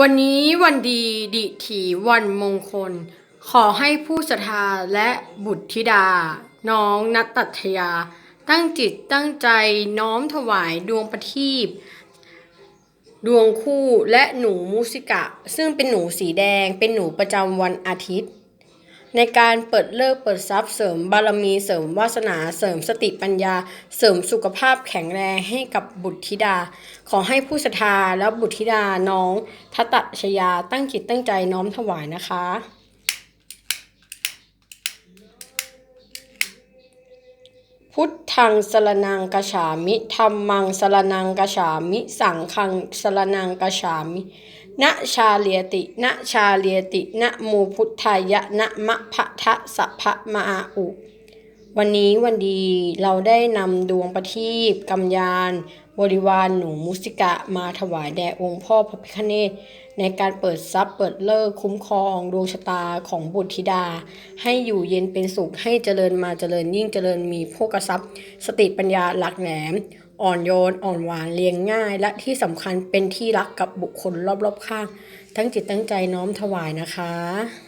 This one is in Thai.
วันนี้วันดีดิถีวันมงคล ขอให้ผู้ศรัทธาและบุตรธิดา น้องนัตตัทยา ตั้งจิตตั้งใจน้อมถวายดวงประทีปดวงคู่และหนูมูสิกะ ซึ่งเป็นหนูสีแดงเป็นหนูประจำวันอาทิตย์ ในการเปิดเลิกเปิดทรัพย์เสริมบารมีเสริมวาสนาเสริมสติปัญญา เสริมสุขภาพแข็งแรงให้กับบุตรธิดา ขอให้ผู้ศรัทธาและบุตรธิดาน้องทัตชยาตั้งจิตตั้งใจน้อมถวายนะคะ พุทธังสรนังกฉามิธรรมังสรนังกฉามิ สังฆังสรนังกฉามิณชาเลียติณชาเลียตินะโมพุทธายะณมะพะทะสะพะมาอุ วันนี้วันดีเราได้นำดวงประทีปกำยาน บริวารหนูมุสิกะมาถวายแด่องค์พ่อพระพิฆเนศในการเปิดทรัพย์เปิดเลิกคุ้มครองดวงชะตาของบุตรธิดา ให้อยู่เย็นเป็นสุขให้เจริญมาเจริญยิ่งเจริญมีโภกทรัพย์ สติปัญญาหลักแหลม อ่อนโยนอ่อนหวานเลี้ยงง่าย และที่สำคัญเป็นที่รักกับบุคคลรอบๆข้าง ทั้งจิตตั้งใจน้อมถวายนะคะ